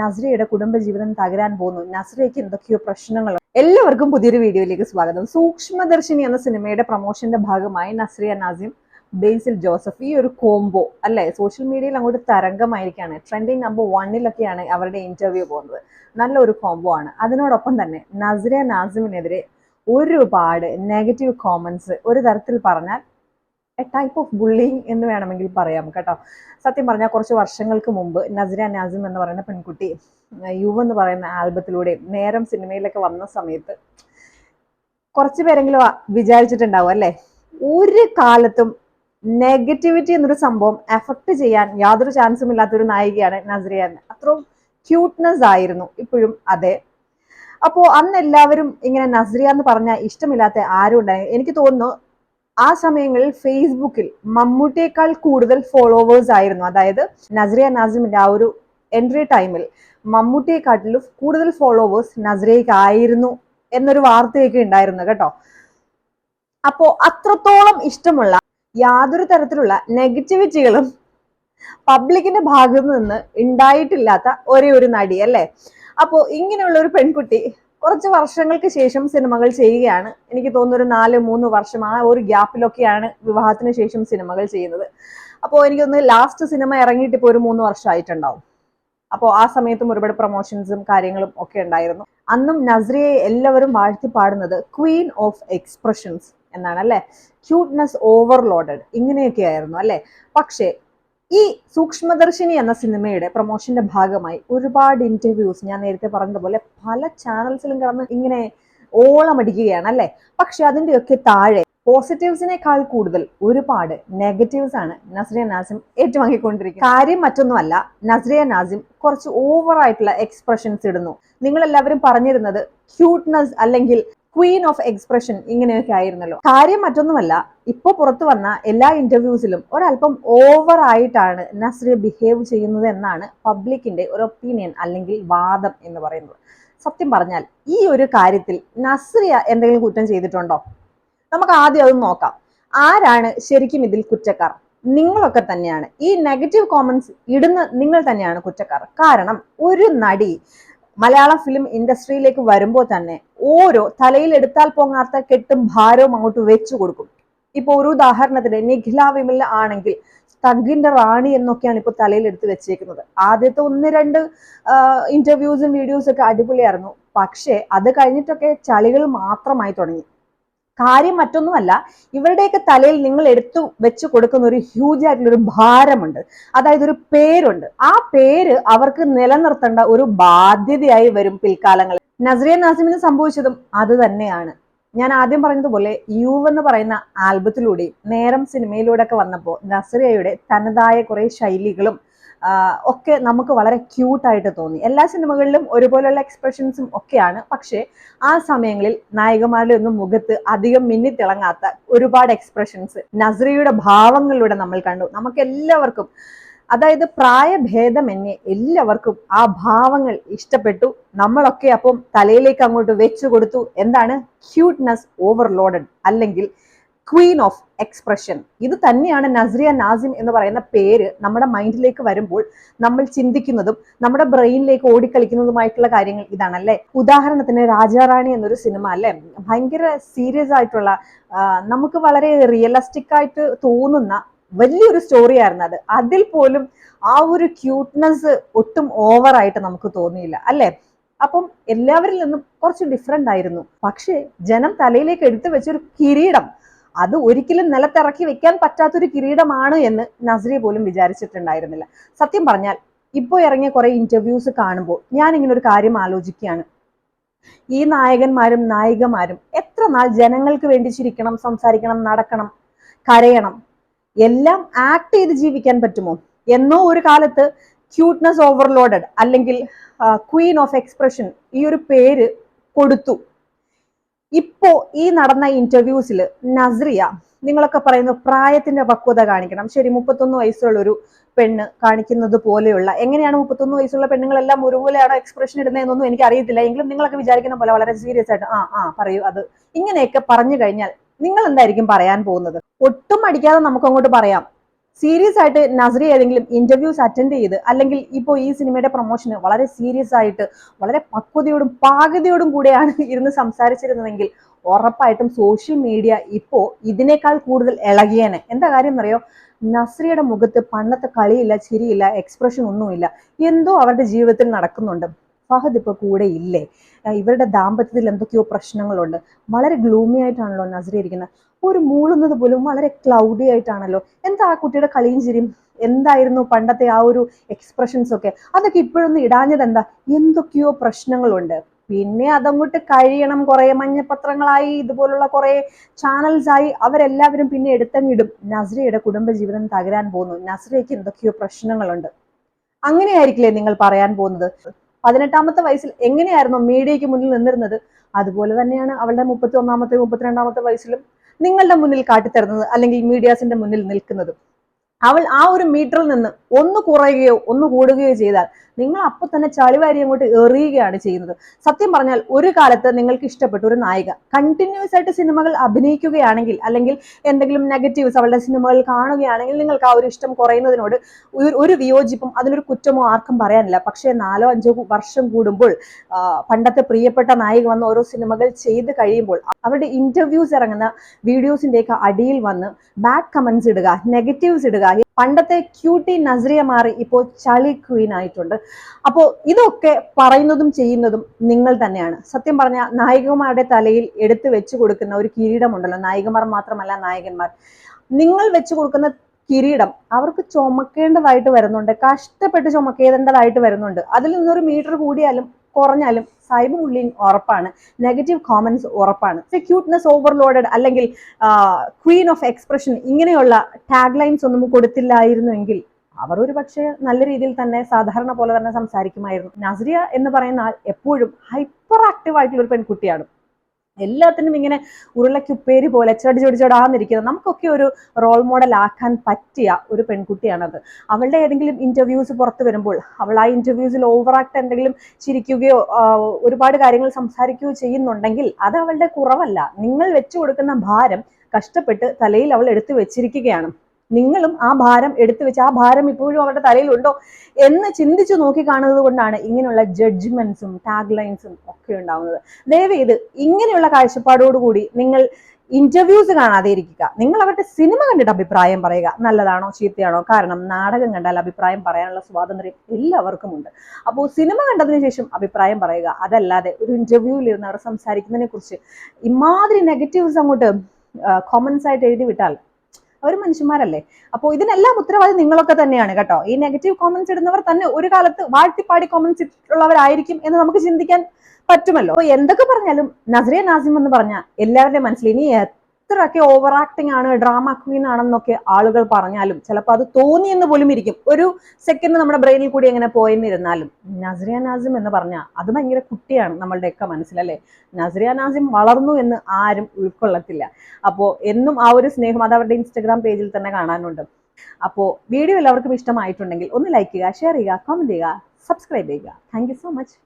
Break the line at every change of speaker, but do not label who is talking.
നസ്രിയയുടെ കുടുംബജീവിതം തകരാൻ പോകുന്നു. നസ്രിയയ്ക്ക് എന്തൊക്കെയോ പ്രശ്നങ്ങൾ. എല്ലാവർക്കും പുതിയൊരു വീഡിയോയിലേക്ക് സ്വാഗതം. സൂക്ഷ്മദർശിനി എന്ന സിനിമയുടെ പ്രൊമോഷന്റെ ഭാഗമായി നസ്രിയ നാസിം ബേസിൽ ജോസഫ് ഈ ഒരു കോംബോ അല്ലെ? സോഷ്യൽ മീഡിയയിൽ അങ്ങോട്ട് തരംഗമായിരിക്കാണ് ട്രെൻഡിങ് നമ്പർ വണ്ണിലൊക്കെയാണ് അവരുടെ ഇന്റർവ്യൂ പോകുന്നത്. നല്ലൊരു കോംബോ ആണ്. അതിനോടൊപ്പം തന്നെ നസ്രിയ നാസിമിനെതിരെ ഒരുപാട് നെഗറ്റീവ് കോമൻസ് ഒരു തരത്തിൽ പറഞ്ഞാൽ എ ടൈപ്പ് ഓഫ് ബുള്ളിങ് എന്ന് വേണമെങ്കിൽ പറയാം കേട്ടോ. സത്യം പറഞ്ഞാൽ കുറച്ച് വർഷങ്ങൾക്ക് മുമ്പ് നസിര നാസിം എന്ന് പറയുന്ന പെൺകുട്ടി യുവ് എന്ന് പറയുന്ന ആൽബത്തിലൂടെ നേരം സിനിമയിലൊക്കെ വന്ന സമയത്ത് കുറച്ച് പേരെങ്കിലും വിചാരിച്ചിട്ടുണ്ടാവും അല്ലേ? ഒരു കാലത്തും നെഗറ്റിവിറ്റി എന്നൊരു സംഭവം എഫക്ട് ചെയ്യാൻ യാതൊരു ചാൻസും ഇല്ലാത്തൊരു നായികയാണ് നസ്രിയ എന്ന്. അത്രയും ക്യൂട്ട്നെസ് ആയിരുന്നു ഇപ്പോഴും അതെ. അപ്പോ അന്ന് എല്ലാവരും ഇങ്ങനെ നസ്രിയ എന്ന് പറഞ്ഞാൽ ഇഷ്ടമില്ലാത്ത ആരും ഉണ്ടായി. എനിക്ക് തോന്നുന്നു ആ സമയങ്ങളിൽ ഫേസ്ബുക്കിൽ മമ്മൂട്ടിയേക്കാൾ കൂടുതൽ ഫോളോവേഴ്സ് ആയിരുന്നു. അതായത് നസ്രിയ നാസിമിന്റെ ആ ഒരു എൻട്രി ടൈമിൽ മമ്മൂട്ടിയെക്കാട്ടിലും കൂടുതൽ ഫോളോവേഴ്സ് നസ്രിയയ്ക്ക് ആയിരുന്നു എന്നൊരു വാർത്തയൊക്കെ ഉണ്ടായിരുന്നു കേട്ടോ. അപ്പോ അത്രത്തോളം ഇഷ്ടമുള്ള യാതൊരു തരത്തിലുള്ള നെഗറ്റിവിറ്റികളും പബ്ലിക്കിന്റെ ഭാഗത്ത് നിന്ന് ഉണ്ടായിട്ടില്ലാത്ത ഒരേ ഒരു നടി അല്ലേ അപ്പോ ഇങ്ങനെയുള്ള ഒരു പെൺകുട്ടി കുറച്ച് വർഷങ്ങൾക്ക് ശേഷം സിനിമകൾ ചെയ്യുകയാണ്. എനിക്ക് തോന്നുന്നു ഒരു നാല് മൂന്ന് വർഷം ആ ഒരു ഗ്യാപ്പിലൊക്കെയാണ് വിവാഹത്തിന് ശേഷം സിനിമകൾ ചെയ്യുന്നത്. അപ്പോൾ എനിക്കൊന്ന് ലാസ്റ്റ് സിനിമ ഇറങ്ങിയിട്ട് ഇപ്പോൾ ഒരു മൂന്ന് വർഷമായിട്ടുണ്ടാവും. അപ്പോൾ ആ സമയത്തും ഒരുപാട് പ്രൊമോഷൻസും കാര്യങ്ങളും ഒക്കെ ഉണ്ടായിരുന്നു. അന്നും നസ്രിയെ എല്ലാവരും വാഴ്ത്തി പാടുന്നത് ക്വീൻ ഓഫ് എക്സ്പ്രഷൻസ് എന്നാണ് അല്ലേ? ക്യൂട്ട്നെസ് ഓവർലോഡഡ് ഇങ്ങനെയൊക്കെ ആയിരുന്നു അല്ലേ? പക്ഷേ ഈ സൂക്ഷ്മദർശിനി എന്ന സിനിമയുടെ പ്രൊമോഷന്റെ ഭാഗമായി ഒരുപാട് ഇന്റർവ്യൂസ് ഞാൻ നേരത്തെ പറഞ്ഞതുപോലെ പല ചാനൽസിലും കടന്ന് ഇങ്ങനെ ഓളമടിക്കുകയാണ് അല്ലെ? പക്ഷെ അതിന്റെയൊക്കെ താഴെ പോസിറ്റീവ്സിനേക്കാൾ കൂടുതൽ ഒരുപാട് നെഗറ്റീവ്സ് ആണ് നസ്രിയ നാസിം ഏറ്റുവാങ്ങിക്കൊണ്ടിരിക്കുന്നത്. കാര്യം മറ്റൊന്നുമല്ല നസ്രിയ നാസിം കുറച്ച് ഓവറായിട്ടുള്ള എക്സ്പ്രഷൻസ് ഇടുന്നു. നിങ്ങൾ എല്ലാവരും പറഞ്ഞിരുന്നത് ക്യൂട്ട്നെസ് അല്ലെങ്കിൽ ക്വീൻ ഓഫ് എക്സ്പ്രഷൻ ഇങ്ങനെയൊക്കെ ആയിരുന്നല്ലോ. കാര്യം മറ്റൊന്നുമല്ല ഇപ്പൊ പുറത്തു വന്ന എല്ലാ ഇന്റർവ്യൂസിലും ഒരല്പം ഓവർ ആയിട്ടാണ് നസ്രിയ ബിഹേവ് ചെയ്യുന്നത് എന്നാണ് പബ്ലിക്കിന്റെ ഒരു ഒപ്പീനിയൻ അല്ലെങ്കിൽ വാദം എന്ന് പറയുന്നത്. സത്യം പറഞ്ഞാൽ ഈ ഒരു കാര്യത്തിൽ നസ്രിയ എന്തെങ്കിലും കുറ്റം ചെയ്തിട്ടുണ്ടോ? നമുക്ക് ആദ്യം അത് നോക്കാം. ആരാണ് ശരിക്കും ഇതിൽ കുറ്റക്കാർ? നിങ്ങളൊക്കെ തന്നെയാണ്. ഈ നെഗറ്റീവ് കോമൻസ് ഇടുന്ന നിങ്ങൾ തന്നെയാണ് കുറ്റക്കാർ. കാരണം ഒരു നടി മലയാളം ഫിലിം ഇൻഡസ്ട്രിയിലേക്ക് വരുമ്പോൾ തന്നെ ഓരോ തലയിൽ എടുത്താൽ പൊങ്ങാത്ത കെട്ടും ഭാരവും അങ്ങോട്ട് വെച്ചു കൊടുക്കും. ഇപ്പൊ ഒരു ഉദാഹരണത്തിന് നിഖില വിമൽ ആണെങ്കിൽ തഗിന്റെ റാണി എന്നൊക്കെയാണ് ഇപ്പൊ തലയിൽ എടുത്ത് വെച്ചേക്കുന്നത്. ആദ്യത്തെ ഒന്ന് രണ്ട് ഇന്റർവ്യൂസും വീഡിയോസും ഒക്കെ അടിപൊളിയായിരുന്നു. പക്ഷേ അത് കഴിഞ്ഞിട്ടൊക്കെ ചളികൾ മാത്രമായി തുടങ്ങി. കാര്യം മറ്റൊന്നുമല്ല ഇവരുടെയൊക്കെ തലയിൽ നിങ്ങൾ എടുത്തു വെച്ച് കൊടുക്കുന്ന ഒരു ഹ്യൂജ് ആയിട്ടുള്ള ഒരു ഭാരമുണ്ട്. അതായത് ഒരു പേരുണ്ട്. ആ പേര് അവർക്ക് നിലനിർത്തേണ്ട ഒരു ബാധ്യതയായി വരും പിൽക്കാലങ്ങളിൽ. നസ്രിയ നാസിമിന് സംഭവിച്ചതും അത് തന്നെയാണ്. ഞാൻ ആദ്യം പറഞ്ഞതുപോലെ യു എന്ന് പറയുന്ന ആൽബത്തിലൂടെയും നേരം സിനിമയിലൂടെ ഒക്കെ വന്നപ്പോൾ നസ്രിയയുടെ തനതായ കുറെ ശൈലികളും ഒക്കെ നമുക്ക് വളരെ ക്യൂട്ടായിട്ട് തോന്നി. എല്ലാ സിനിമകളിലും ഒരുപോലെയുള്ള എക്സ്പ്രഷൻസും ഒക്കെയാണ്. പക്ഷേ ആ സമയങ്ങളിൽ നായികമാരുടെ ഒന്നും മുഖത്ത് അധികം മിന്നിത്തിളങ്ങാത്ത ഒരുപാട് എക്സ്പ്രഷൻസ് നസ്രിയുടെ ഭാവങ്ങളിലൂടെ നമ്മൾ കണ്ടു. നമുക്ക് എല്ലാവർക്കും അതായത് പ്രായഭേദമന്യേ എല്ലാവർക്കും ആ ഭാവങ്ങൾ ഇഷ്ടപ്പെട്ടു. നമ്മളൊക്കെ അപ്പം തലയിലേക്ക് അങ്ങോട്ട് വെച്ചു കൊടുത്തു. എന്താണ്? ക്യൂട്ട്നെസ് ഓവർലോഡഡ് അല്ലെങ്കിൽ ക്വീൻ ഓഫ് എക്സ്പ്രഷൻ ഇത് തന്നെയാണ് നസ്രിയ നാസിം എന്ന് പറയുന്ന പേര് നമ്മുടെ മൈൻഡിലേക്ക് വരുമ്പോൾ നമ്മൾ ചിന്തിക്കുന്നതും നമ്മുടെ ബ്രെയിനിലേക്ക് ഓടിക്കളിക്കുന്നതുമായിട്ടുള്ള കാര്യങ്ങൾ ഇതാണ് അല്ലേ ഉദാഹരണത്തിന് രാജാറാണി എന്നൊരു സിനിമ അല്ലെ? ഭയങ്കര സീരിയസ് ആയിട്ടുള്ള നമുക്ക് വളരെ റിയലിസ്റ്റിക് ആയിട്ട് തോന്നുന്ന വലിയൊരു സ്റ്റോറി ആയിരുന്നു അത്. അതിൽ പോലും ആ ഒരു ക്യൂട്ട്നെസ് ഒട്ടും ഓവറായിട്ട് നമുക്ക് തോന്നിയില്ല അല്ലേ? അപ്പം എല്ലാവരിൽ നിന്നും കുറച്ച് ഡിഫറെന്റ് ആയിരുന്നു. പക്ഷേ ജനം തലയിലേക്ക് എടുത്തു വെച്ചൊരു കിരീടം അത് ഒരിക്കലും നിലത്തിറക്കി വെക്കാൻ പറ്റാത്തൊരു കിരീടമാണ് എന്ന് നസ്രിയ പോലും വിചാരിച്ചിട്ടുണ്ടായിരുന്നില്ല. സത്യം പറഞ്ഞാൽ ഇപ്പോൾ ഇറങ്ങിയ കുറെ ഇന്റർവ്യൂസ് കാണുമ്പോൾ ഞാൻ ഇങ്ങനെ ഒരു കാര്യം ആലോചിക്കുകയാണ്. ഈ നായകന്മാരും നായികമാരും എത്ര നാൾ ജനങ്ങൾക്ക് വേണ്ടി ചിരിക്കണം സംസാരിക്കണം നടക്കണം കരയണം എല്ലാം ആക്ട് ചെയ്ത് ജീവിക്കാൻ പറ്റുമോ? എന്നോ ഒരു കാലത്ത് ക്യൂട്ട്നെസ് ഓവർലോഡഡ് അല്ലെങ്കിൽ ക്വീൻ ഓഫ് എക്സ്പ്രഷൻ ഈ ഒരു പേര് കൊടുത്തു. ഇപ്പോ ഈ നടന്ന ഇന്റർവ്യൂസിൽ നസ്രിയ നിങ്ങളൊക്കെ പറയുന്ന പ്രായത്തിന്റെ പക്വത കാണിക്കണം. ശരി മുപ്പത്തൊന്ന് വയസ്സുള്ള ഒരു പെണ്ണ് കാണിക്കുന്നത് പോലെയുള്ള എങ്ങനെയാണ് മുപ്പത്തൊന്ന് വയസ്സുള്ള പെണ്ണുങ്ങളെല്ലാം ഒരുപോലെയാണോ എക്സ്പ്രഷൻ ഇടുന്നതെന്നൊന്നും എനിക്ക് അറിയത്തില്ല. എങ്കിലും നിങ്ങളൊക്കെ വിചാരിക്കുന്ന പോലെ വളരെ സീരിയസ് ആയിട്ട് ആ ആ പറയൂ അത്. ഇങ്ങനെയൊക്കെ പറഞ്ഞു കഴിഞ്ഞാൽ നിങ്ങൾ എന്തായിരിക്കും പറയാൻ പോകുന്നത്? ഒട്ടും അടിക്കാതെ നമുക്ക് അങ്ങോട്ട് പറയാം. സീരിയസ് ആയിട്ട് നസറി ഏതെങ്കിലും ഇന്റർവ്യൂസ് അറ്റൻഡ് ചെയ്ത് അല്ലെങ്കിൽ ഇപ്പോൾ ഈ സിനിമയുടെ പ്രൊമോഷന് വളരെ സീരിയസ് ആയിട്ട് വളരെ പക്വതയോടും പാകതയോടും കൂടെയാണ് ഇരുന്ന് സംസാരിച്ചിരുന്നതെങ്കിൽ ഉറപ്പായിട്ടും സോഷ്യൽ മീഡിയ ഇപ്പോൾ ഇതിനേക്കാൾ കൂടുതൽ ഇളകിയേനെ. എന്താ കാര്യം എന്നറിയോ? നസ്രിയുടെ മുഖത്ത് പണ്ടത്തെ കളിയില്ല ചിരിയില്ല എക്സ്പ്രഷൻ ഒന്നുമില്ല. എന്തോ അവരുടെ ജീവിതത്തിൽ നടക്കുന്നുണ്ട്. ഫഹദ് ഇപ്പോൾ കൂടെ ഇല്ലേ? ഇവരുടെ ദാമ്പത്യത്തിൽ എന്തൊക്കെയോ പ്രശ്നങ്ങളുണ്ട്. വളരെ ഗ്ലൂമി ആയിട്ടാണല്ലോ നസറി ഇരിക്കുന്നത്. ഒരു മൂളുന്നത് പോലും വളരെ ക്ലൗഡി ആയിട്ടാണല്ലോ. എന്താ ആ കുട്ടിയുടെ കളിയും ചിരിയും? എന്തായിരുന്നു പണ്ടത്തെ ആ ഒരു എക്സ്പ്രഷൻസ് ഒക്കെ? അതൊക്കെ ഇപ്പോഴൊന്നും ഇടാഞ്ഞത് എന്താ? എന്തൊക്കെയോ പ്രശ്നങ്ങളുണ്ട്. പിന്നെ അതങ്ങോട്ട് കഴിയണം. കുറെ മഞ്ഞപത്രങ്ങളായി ഇതുപോലുള്ള കുറെ ചാനൽസായി അവരെല്ലാവരും പിന്നെ എടുത്തങ്ങിടും നസ്രിയയുടെ കുടുംബജീവിതം തകരാൻ പോകുന്നു. നസ്രിയയ്ക്ക് എന്തൊക്കെയോ പ്രശ്നങ്ങളുണ്ട്. അങ്ങനെയായിരിക്കില്ലേ നിങ്ങൾ പറയാൻ പോകുന്നത്? പതിനെട്ടാമത്തെ വയസ്സിൽ എങ്ങനെയായിരുന്നു മീഡിയയ്ക്ക് മുന്നിൽ നിന്നിരുന്നത്? അതുപോലെ തന്നെയാണ് അവളുടെ മുപ്പത്തി ഒന്നാമത്തെ മുപ്പത്തിരണ്ടാമത്തെ വയസ്സിലും നിങ്ങളുടെ മുന്നിൽ കാട്ടിത്തരുന്നത് അല്ലെങ്കിൽ മീഡിയാസിന്റെ മുന്നിൽ നിൽക്കുന്നത്. അവൾ ആ ഒരു മീറ്ററിൽ നിന്ന് ഒന്ന് കുറയുകയോ ഒന്ന് കൂടുകയോ ചെയ്താൽ നിങ്ങൾ അപ്പൊ തന്നെ ചളിവാരി അങ്ങോട്ട് എറിയുകയാണ് ചെയ്യുന്നത്. സത്യം പറഞ്ഞാൽ ഒരു കാലത്ത് നിങ്ങൾക്ക് ഇഷ്ടപ്പെട്ട ഒരു നായിക കണ്ടിന്യൂസ് ആയിട്ട് സിനിമകൾ അഭിനയിക്കുകയാണെങ്കിൽ അല്ലെങ്കിൽ എന്തെങ്കിലും നെഗറ്റീവ്സ് അവളുടെ സിനിമകൾ കാണുകയാണെങ്കിൽ നിങ്ങൾക്ക് ആ ഒരു ഇഷ്ടം കുറയുന്നതിനോട് ഒരു- വിയോജിപ്പും അതിനൊരു കുറ്റമോ ആർക്കും പറയാനില്ല. പക്ഷേ നാലോ അഞ്ചോ വർഷം കൂടുമ്പോൾ പണ്ടത്തെ പ്രിയപ്പെട്ട നായിക വന്ന് ഓരോ സിനിമകൾ ചെയ്ത് കഴിയുമ്പോൾ അവരുടെ ഇന്റർവ്യൂസ് ഇറങ്ങുന്ന വീഡിയോസിന്റെയൊക്കെ അടിയിൽ വന്ന് ബാഡ് കമന്റ്സ് ഇടുക നെഗറ്റീവ്സ് ഇടുക പണ്ടത്തെ ക്യൂട്ടി നസ്രിയ മാറി ഇപ്പോൾ ചളി ക്വീൻ ആയിട്ടുണ്ട്. അപ്പോൾ ഇതൊക്കെ പറയുന്നതും ചെയ്യുന്നതും നിങ്ങൾ തന്നെയാണ്. സത്യം പറഞ്ഞ നായികമാരുടെ തലയിൽ എടുത്തു വെച്ചു കൊടുക്കുന്ന ഒരു കിരീടമുണ്ടല്ലോ. നായികമാർ മാത്രമല്ല നായകന്മാർ. നിങ്ങൾ വെച്ചു കൊടുക്കുന്ന കിരീടം അവർക്ക് ചുമക്കേണ്ടതായിട്ട് വരുന്നുണ്ട്. കഷ്ടപ്പെട്ട് ചുമക്കേണ്ടതായിട്ട് വരുന്നുണ്ട്. അതിൽ നിന്നൊരു മീറ്റർ കൂടിയാലും കുറഞ്ഞാലും സൈബർ ബുള്ളിങ് ഉറപ്പാണ്. നെഗറ്റീവ് കോമൻസ് ഉറപ്പാണ്. ക്യൂട്ട്നെസ് ഓവർലോഡഡ് അല്ലെങ്കിൽ ക്വീൻ ഓഫ് എക്സ്പ്രഷൻ ഇങ്ങനെയുള്ള ടാഗ് ലൈൻസ് ഒന്നും കൊടുത്തില്ലായിരുന്നുവെങ്കിൽ അവർ ഒരു പക്ഷേ നല്ല രീതിയിൽ തന്നെ സാധാരണ പോലെ തന്നെ സംസാരിക്കുമായിരുന്നു. നസ്രിയ എന്ന് പറയുന്ന ആൾ എപ്പോഴും ഹൈപ്പർ ആക്റ്റീവ് ആയിട്ടുള്ള ഒരു പെൺകുട്ടിയാണ്. എല്ലാത്തിനും ഇങ്ങനെ ഉരുളക്കുപ്പേരി പോലെ ചടി ചൊടി ചടാന്നിരിക്കുന്നത് നമുക്കൊക്കെ ഒരു റോൾ മോഡൽ ആക്കാൻ പറ്റിയ ഒരു പെൺകുട്ടിയാണത്. അവളുടെ ഏതെങ്കിലും ഇന്റർവ്യൂസ് പുറത്തു വരുമ്പോൾ അവൾ ആ ഇന്റർവ്യൂസിൽ ഓവർ ആക്ട് എന്തെങ്കിലും ചിരിക്കുകയോ ഒരുപാട് കാര്യങ്ങൾ സംസാരിക്കുകയോ ചെയ്യുന്നുണ്ടെങ്കിൽ അത് അവളുടെ കുറവല്ല. നിങ്ങൾ വെച്ചു കൊടുക്കുന്ന ഭാരം കഷ്ടപ്പെട്ട് തലയിൽ അവൾ എടുത്തു വെച്ചിരിക്കുകയാണ്. നിങ്ങളും ആ ഭാരം എടുത്തു വെച്ച് ആ ഭാരം ഇപ്പോഴും അവരുടെ തലയിലുണ്ടോ എന്ന് ചിന്തിച്ചു നോക്കി കാണുന്നത് കൊണ്ടാണ് ഇങ്ങനെയുള്ള ജഡ്ജ്മെന്റ്സും ടാഗ് ലൈൻസും ഒക്കെ ഉണ്ടാവുന്നത്. ദയവ് ഇത് ഇങ്ങനെയുള്ള കാഴ്ചപ്പാടോടുകൂടി നിങ്ങൾ ഇന്റർവ്യൂസ് കാണാതെ ഇരിക്കുക നിങ്ങൾ അവരുടെ സിനിമ കണ്ടിട്ട് അഭിപ്രായം പറയുക. നല്ലതാണോ ചീത്തയാണോ? കാരണം നാടകം കണ്ടാൽ അഭിപ്രായം പറയാനുള്ള സ്വാതന്ത്ര്യം എല്ലാവർക്കും ഉണ്ട്. അപ്പോൾ സിനിമ കണ്ടതിന് ശേഷം അഭിപ്രായം പറയുക. അതല്ലാതെ ഒരു ഇന്റർവ്യൂവിൽ ഇരുന്ന് അവർ സംസാരിക്കുന്നതിനെ കുറിച്ച് ഇമാതിരി നെഗറ്റീവ്സ് അങ്ങോട്ട് കോമൻസ് ആയിട്ട് എഴുതി വിട്ടാൽ അവർ മനുഷ്യന്മാരല്ലേ? അപ്പോൾ ഇതിനെല്ലാം ഉത്തരവാദി നിങ്ങളൊക്കെ തന്നെയാണ് കേട്ടോ. ഈ നെഗറ്റീവ് കോമൻസ് ഇടുന്നവർ തന്നെ ഒരു കാലത്ത് വാഴ്ത്തിപ്പാടി കോമൻസ് ഇട്ടുള്ളവരായിരിക്കും എന്ന് നമുക്ക് ചിന്തിക്കാൻ പറ്റുമല്ലോ. അപ്പോൾ എന്തൊക്കെ പറഞ്ഞാലും നസറിയ നാസിം എന്ന് പറഞ്ഞ എല്ലാവരുടെയും മനസ്സിൽ ഇനി എത്രയൊക്കെ ഓവർ ആക്ടിങ് ആണ് ഡ്രാമ ക്വീൻ ആണെന്നൊക്കെ ആളുകൾ പറഞ്ഞാലും ചിലപ്പോൾ അത് തോന്നിയെന്ന് പോലും ഇരിക്കും. ഒരു സെക്കൻഡ് നമ്മുടെ ബ്രെയിനിൽ കൂടി എങ്ങനെ പോയെന്നിരുന്നാലും നസ്രിയ നാസിം എന്ന് പറഞ്ഞാൽ അത് ഭയങ്കര കുട്ടിയാണ് നമ്മളുടെയൊക്കെ മനസ്സിലല്ലേ നസ്രിയ നാസിം വളർന്നു എന്ന് ആരും ഉൾക്കൊള്ളത്തില്ല. അപ്പോൾ എന്നും ആ ഒരു സ്നേഹം അത് അവരുടെ ഇൻസ്റ്റഗ്രാം പേജിൽ തന്നെ കാണാനുണ്ട്. അപ്പോൾ വീഡിയോ എല്ലാവർക്കും ഇഷ്ടമായിട്ടുണ്ടെങ്കിൽ ഒന്ന് ലൈക്ക് ചെയ്യുക ഷെയർ ചെയ്യുക കമന്റ് ചെയ്യുക സബ്സ്ക്രൈബ് ചെയ്യുക. Thank so much